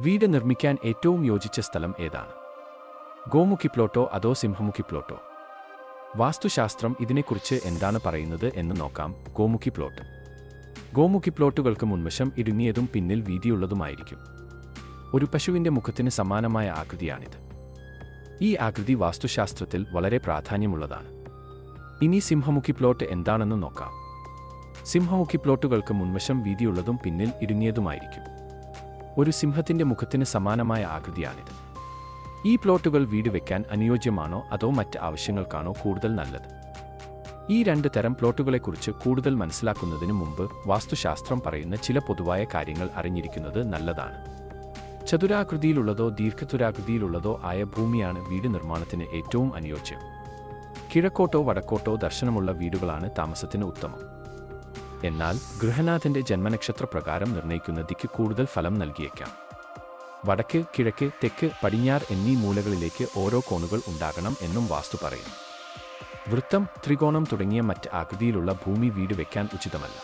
വീട് നിർമ്മിക്കാൻ ഏറ്റവും യോജിച്ച സ്ഥലം ഏതാണ്? ഗോമുഖി പ്ലോട്ടോ അതോ സിംഹമുഖി പ്ലോട്ടോ? വാസ്തുശാസ്ത്രം ഇതിനെക്കുറിച്ച് എന്താണ് പറയുന്നത് എന്ന് നോക്കാം ഗോമുഖി പ്ലോട്ട്. ഗോമുഖി പ്ലോട്ടുകൾക്ക് മുൻവശം ഇടുങ്ങിയതും പിന്നിൽ വീതിയുള്ളതുമായിരിക്കും. ഒരു പശുവിന്റെ മുഖത്തിന് സമാനമായ ആകൃതിയാണിത്. ഈ ആകൃതി വാസ്തുശാസ്ത്രത്തിൽ വളരെ പ്രാധാന്യമുള്ളതാണ്. ഇനി സിംഹമുഖി പ്ലോട്ട് എന്താണെന്ന് നോക്കാം. സിംഹമുഖി പ്ലോട്ടുകൾക്ക് മുൻവശം വീതിയുള്ളതും പിന്നിൽ ഇടുങ്ങിയതുമായിരിക്കും. ഒരു സിംഹത്തിന്റെ മുഖത്തിന് സമാനമായ ആകൃതിയാണിത്. ഈ പ്ലോട്ടുകൾ വീട് വെക്കാൻ അനുയോജ്യമാണോ അതോ മറ്റ് ആവശ്യങ്ങൾക്കാണോ കൂടുതൽ നല്ലത്? ഈ രണ്ട് തരം പ്ലോട്ടുകളെക്കുറിച്ച് കൂടുതൽ മനസ്സിലാക്കുന്നതിന് മുമ്പ് വാസ്തുശാസ്ത്രം പറയുന്ന ചില പൊതുവായ കാര്യങ്ങൾ അറിഞ്ഞിരിക്കുന്നത് നല്ലതാണ്. ചതുരാകൃതിയിലുള്ളതോ ദീർഘചതുരാകൃതിയിലുള്ളതോ ആയ ഭൂമിയാണ് വീട് നിർമ്മാണത്തിന് ഏറ്റവും അനുയോജ്യം. കിഴക്കോട്ടോ വടക്കോട്ടോ ദർശനമുള്ള വീടുകളാണ് താമസത്തിന് ഉത്തമം. എന്നാൽ ഗൃഹനാഥന്റെ ജന്മനക്ഷത്ര പ്രകാരം നിർണയിക്കുന്ന ദിക്ക് കൂടുതൽ ഫലം നൽകിയേക്കാം. വടക്ക് കിഴക്ക് തെക്ക് പടിഞ്ഞാർ എന്നീ മൂലകളിലേക്ക് ഓരോ കോണുകൾ ഉണ്ടാകണം എന്നും വാസ്തു പറയും വൃത്തം ത്രികോണം തുടങ്ങിയ മറ്റ് ആകൃതിയിലുള്ള ഭൂമി വീട് വെക്കാൻ ഉചിതമല്ല.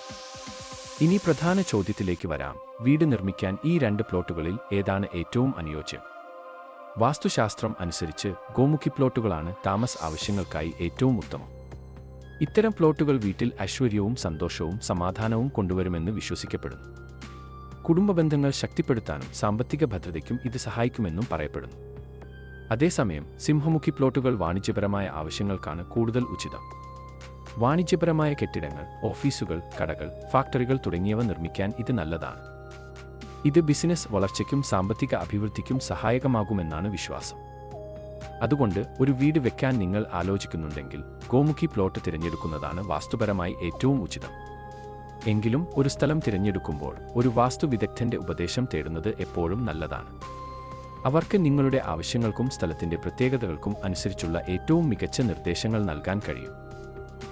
ഇനി പ്രധാന ചോദ്യത്തിലേക്ക് വരാം. വീട് നിർമ്മിക്കാൻ ഈ രണ്ട് പ്ലോട്ടുകളിൽ ഏതാണ് ഏറ്റവും അനുയോജ്യം? വാസ്തുശാസ്ത്രം അനുസരിച്ച് ഗോമുഖി പ്ലോട്ടുകളാണ് താമസ ആവശ്യങ്ങൾക്കായി ഏറ്റവും ഉത്തമം. ഇത്തരം പ്ലോട്ടുകൾ വീട്ടിൽ ഐശ്വര്യവും സന്തോഷവും സമാധാനവും കൊണ്ടുവരുമെന്ന് വിശ്വസിക്കപ്പെടുന്നു. കുടുംബ ബന്ധങ്ങൾ ശക്തിപ്പെടുത്താനും സാമ്പത്തിക ഭദ്രതയ്ക്കും ഇത് സഹായിക്കുമെന്നും പറയപ്പെടുന്നു. അതേസമയം സിംഹമുഖി പ്ലോട്ടുകൾ വാണിജ്യപരമായ ആവശ്യങ്ങൾക്കാണ് കൂടുതൽ ഉചിതം. വാണിജ്യപരമായ കെട്ടിടങ്ങൾ ഓഫീസുകൾ കടകൾ ഫാക്ടറികൾ തുടങ്ങിയവ നിർമ്മിക്കാൻ ഇത് നല്ലതാണ്. ഇത് ബിസിനസ് വളർച്ചയ്ക്കും സാമ്പത്തിക അഭിവൃദ്ധിക്കും സഹായകമാകുമെന്നാണ് വിശ്വാസം. അതുകൊണ്ട് ഒരു വീട് വെക്കാൻ നിങ്ങൾ ആലോചിക്കുന്നുണ്ടെങ്കിൽ ഗോമുഖി പ്ലോട്ട് തിരഞ്ഞെടുക്കുന്നതാണ് വാസ്തുപരമായി ഏറ്റവും ഉചിതം. എങ്കിലും ഒരു സ്ഥലം തിരഞ്ഞെടുക്കുമ്പോൾ ഒരു വാസ്തു വിദഗ്ധന്റെ ഉപദേശം തേടുന്നത് എപ്പോഴും നല്ലതാണ്. അവർക്ക് നിങ്ങളുടെ ആവശ്യങ്ങൾക്കും സ്ഥലത്തിന്റെ പ്രത്യേകതകൾക്കും അനുസരിച്ചുള്ള ഏറ്റവും മികച്ച നിർദ്ദേശങ്ങൾ നൽകാൻ കഴിയും.